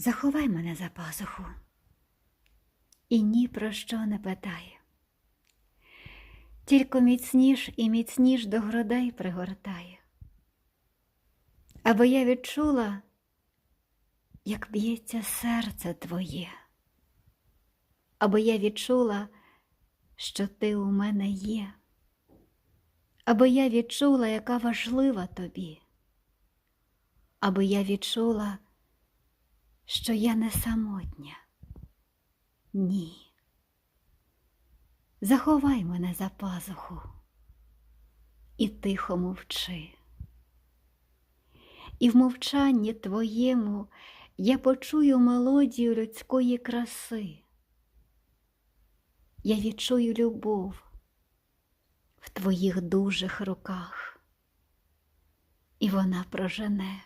Заховай мене за пазуху. І ні про що не питай. Тільки міцніш і міцніш до грудей пригортає, аби я відчула, як б'ється серце твоє, аби я відчула, що ти у мене є, аби я відчула, яка важлива тобі, аби я відчула, що я не самотня. Ні. Заховай мене за пазуху і тихо мовчи. І в мовчанні твоєму я почую мелодію людської краси. Я відчую любов в твоїх дужих руках, і вона прожене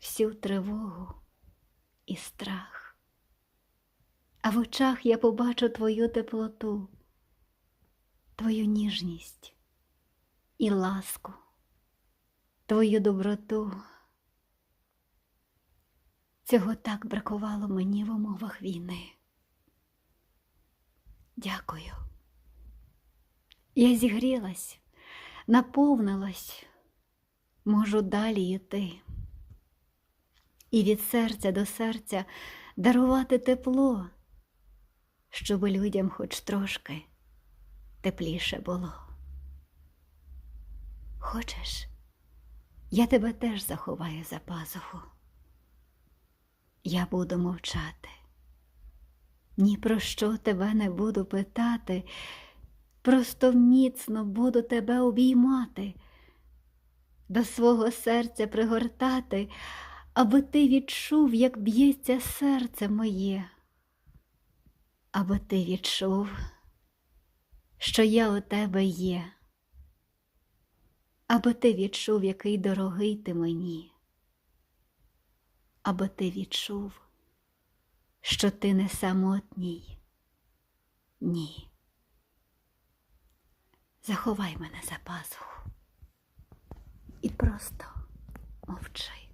всю тривогу і страх. А в очах я побачу твою теплоту, твою ніжність і ласку, твою доброту. Цього так бракувало мені в умовах війни. Дякую. Я зігрілась, наповнилась, можу далі йти. І від серця до серця дарувати тепло, щоб людям хоч трошки тепліше було. Хочеш, я тебе теж заховаю за пазуху. Я буду мовчати, ні про що тебе не буду питати, просто міцно буду тебе обіймати, до свого серця пригортати, аби ти відчув, як б'ється серце моє, аби ти відчув, що я у тебе є, аби ти відчув, який дорогий ти мені аби ти відчув, що ти не самотній. Ні. Заховай мене за пазуху і просто мовчи.